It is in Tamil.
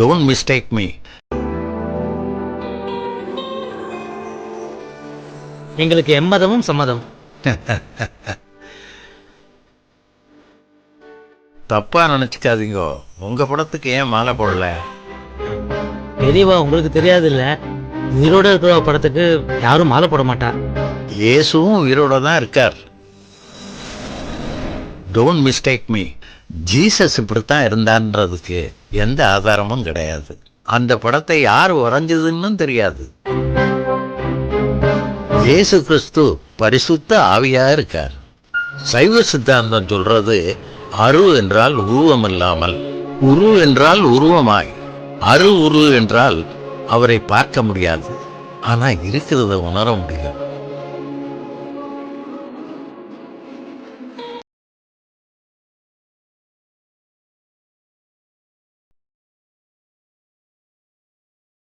டோன்ட் மிஸ்டேக் மீ எங்களுக்கு எம்மதமும் சம்மதம். தப்பா நினச்சிக்காதீங்க. உங்க படத்துக்கு ஏன் மாலை போடல? பெரியவா உங்களுக்கு தெரியாது இல்ல உயிரோட இருக்கிற படத்துக்கு யாரும் மாலை போட மாட்டா. இயேசுவும் உயிரோட தான் இருக்கார். டோன்ட் மிஸ்டேக் மீ ஜீசஸ் இப்படித்தான் இருந்தான்றதுக்கு எந்த ஆதாரமும் கிடையாது. அந்த படத்தை யார் உறைஞ்சதுன்னு தெரியாது. இயேசு கிறிஸ்து பரிசுத்த ஆவியாக இருக்கார். சைவ சித்தாந்தம் சொல்றது அரு என்றால் உருவம் இல்லாமல் உரு என்றால் உருவமாய். அரு உரு என்றால் அவரை பார்க்க முடியாது. ஆனா இருக்கிறத உணர முடியும்.